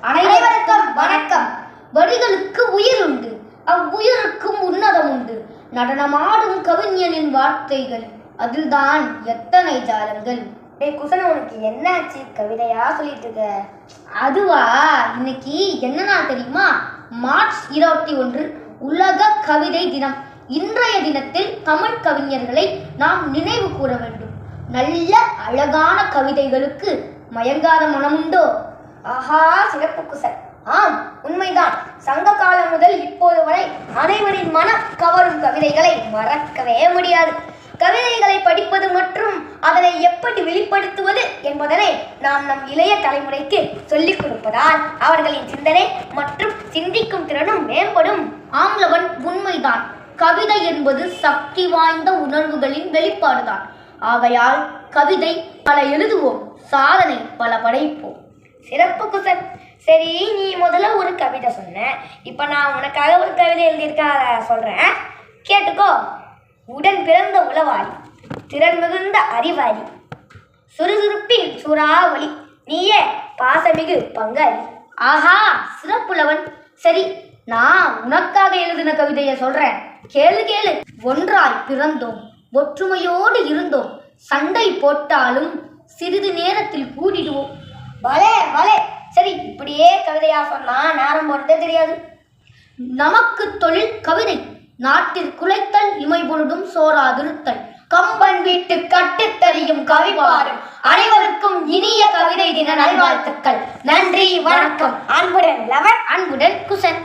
அனைவருக்கும் வணக்கம். வரிகளுக்கு உயிர் உண்டு. அவ்வுயிருக்கும் உன்னதம் உண்டு. நடனமாடும் கவிஞனின் வார்த்தைகள். அதில்தான் எத்தனை ஜாலங்கள். டேய் குசன உனக்கு என்னாச்சு? கவிதையா சொல்லிட்டு இருக்க. அதுவா? இன்னைக்கு என்ன நாள் தெரியுமா? மார்ச் இருபத்தி ஒன்று உலக கவிதை தினம். இன்றைய தினத்தில் தமிழ் கவிஞர்களை நாம் நினைவு கூற வேண்டும். நல்ல அழகான கவிதைகளுக்கு மயங்காத மனமுண்டோ? ஆஹா சிறப்பு குசல் ஆம் உண்மைதான். சங்க காலம் முதல் இப்போது வரை அனைவரின் மனம் கவரும் கவிதைகளை மறக்கவே முடியாது. கவிதைகளை படிப்பது மற்றும் அதனை எப்படி வெளிப்படுத்துவது என்பதனை நாம் நம் இளைய தலைமுறைக்கு சொல்லிக் கொடுப்பதால் அவர்களின் சிந்தனை மற்றும் சிந்திக்கும் திறனும் மேம்படும். ஆம்லவன் உண்மைதான். கவிதை என்பது சக்தி வாய்ந்த உணர்வுகளின் வெளிப்பாடுதான். ஆகையால் கவிதை பல எழுதுவோம் சாதனை பல படைப்போம். சிறப்பு குசன். சரி நீ முதல்ல ஒரு கவிதை சொன்ன. இப்போ நான் உனக்காக ஒரு கவிதை எழுதியிருக்க சொல்கிறேன் கேட்டுக்கோ. உடன் பிறந்த உளவாளி திறன் மிகுந்த அறிவாளி சுறுசுறுப்பின் சூறாவளி நீயே பாசமிகு பங்காளி. ஆஹா சிறப்புலவன் சரி நான் உனக்காக எழுதின கவிதையை சொல்றேன். கேளு கேளு. ஒன்றாய் பிறந்தோம் ஒற்றுமையோடு இருந்தோம். சண்டை போட்டாலும் சிறிது நேரத்தில் கூடிடுவோம். பலே இப்படியே கவிதையா சொன்னா நேரம் போறதே தெரியாது. நமக்கு தொழில் கவிதை நாட்டில் குலைத்தல் இமை பொழுதும் சோறாதிருத்தல் கம்பன் வீட்டு கட்டுத்தறியும் கவிபாடும் அனைவருக்கும் இனிய கவிதை தின நல்வாழ்த்துக்கள். நன்றி வணக்கம். அன்புடன் லவன் அன்புடன் குசன்.